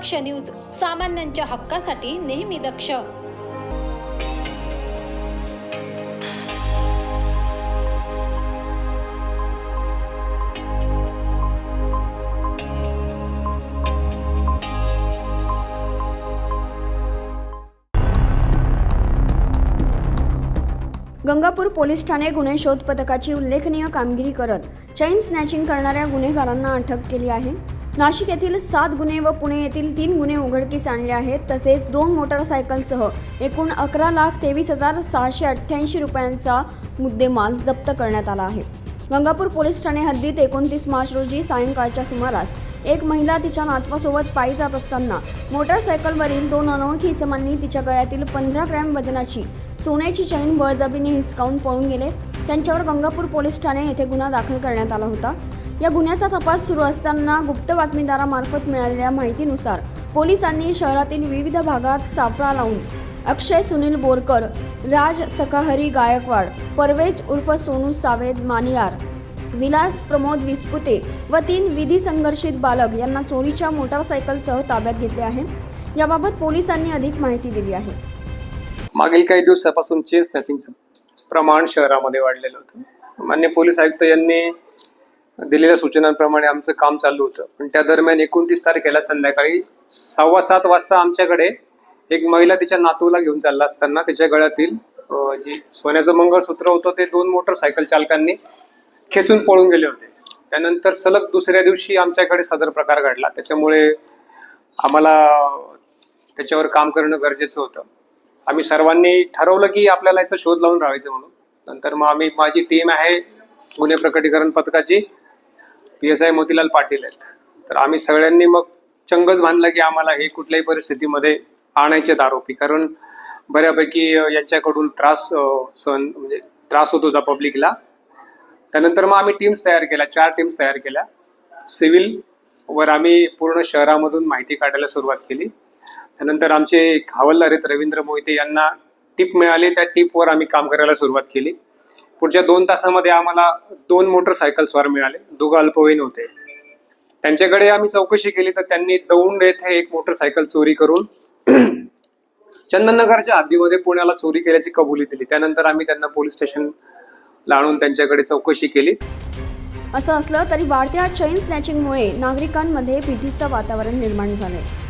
दक्ष news सामान्यांच्या हक्कासाठी नेहमी दक्ष. गंगापूर पोलीस ठाणे गुन्हे शोध पथकाची उल्लेखनीय कामगिरी करत चैन स्नॅचिंग करणाऱ्या गुन्हेगारांना अटक केली आहे. नाशिक येथील सात गुन्हे व पुणे येथील तीन गुन्हे उघडकीस आणले आहेत. तसेच दोन मोटारसायकलसह एकूण अकरा लाख तेवीस हजार सहाशे अठ्ठ्याऐंशी रुपयांचा मुद्देमाल जप्त करण्यात आला आहे. गंगापूर पोलीस ठाणे हद्दीत एकोणतीस मार्च रोजी सायंकाळच्या सुमारास एक महिला तिच्या नातवासोबत पायी जात असताना मोटारसायकलवरील दोन अनोळखी इसमांनी तिच्या गळ्यातील पंधरा ग्रॅम वजनाची सोन्याची चैन बळजबरीने हिसकावून पळून गेले. त्यांच्यावर गंगापूर पोलीस ठाणे येथे गुन्हा दाखल करण्यात आला होता. या गुन्ह्याचा तपास सुरू असताना गुप्त बातमीदारामार्फत मिळालेल्या माहितीनुसार पोलिसांनी शहरातील विविध भागात सापळा लावून अक्षय सुनील बोरकर राज सकाहरी गायकवाड परवेज उर्फ सोनू सावेद मानियार विलास प्रमोद विस्पुते व तीन विधी संघर्षित बालक यांना चोरीच्या मोटारसायकलसह ताब्यात घेतले आहे. याबाबत पोलिसांनी अधिक माहिती दिली आहे. मागील काही दिवसापासून चेन स्नॅचिंगचं प्रमाण शहरामध्ये वाढलेलं होतं. मान्य पोलीस आयुक्त यांनी दिलेल्या सूचनांप्रमाणे आमचं काम चालू होतं. पण त्या दरम्यान एकोणतीस तारखेला संध्याकाळी सव्वा सात वाजता आमच्याकडे एक महिला तिच्या नातूला घेऊन चालला असताना तिच्या गळ्यातील जे जी सोन्याचं मंगळसूत्र होतं ते दोन मोटरसायकल चालकांनी खेचून पळून गेले होते. त्यानंतर सलग दुसऱ्या दिवशी आमच्याकडे सदर प्रकार घडला. त्याच्यामुळे आम्हाला त्याच्यावर काम करणं गरजेचं होतं. आम्ही सर्वांनी ठरवलं की आपल्याला याचा शोध लावून राहायचं म्हणून. नंतर मग आम्ही माझी टीम आहे गुन्हे प्रकटीकरण पथकाची P S I Motilal Patil आहेत. तर आम्ही सगळ्यांनी मग चंगच बांधला की आम्हाला हे कुठल्याही परिस्थितीमध्ये आणायचेत आरोपी. कारण बऱ्यापैकी यांच्याकडून त्रास सहन म्हणजे त्रास होत होता पब्लिकला त्यानंतर मग आम्ही टीम्स तयार केल्या चार टीम्स तयार केल्या. सिव्हिल वर आम्ही पूर्ण शहरामधून माहिती काढायला सुरुवात केली. त्यानंतर आमचे एक हवालदार आहेत रवींद्र मोहिते यांना टिप मिळाली. त्या टिपवर आम्ही काम करायला सुरुवात केली. पुढच्या दोन तासामध्ये आम्हाला दोन मोटरसायकल मिळाले. दोघं अल्पवयीन होते. त्यांच्याकडे आम्ही चौकशी केली तर त्यांनी दौंड येथे एक मोटरसायकल चोरी करून चंदननगरच्या हद्दीमध्ये पुण्याला चोरी केल्याची कबुली दिली. त्यानंतर आम्ही त्यांना पोलीस स्टेशन आणून त्यांच्याकडे चौकशी केली. असं असलं तरी वाढत्या चैन स्नॅचिंगमुळे नागरिकांमध्ये भीतीचं वातावरण निर्माण झालंय.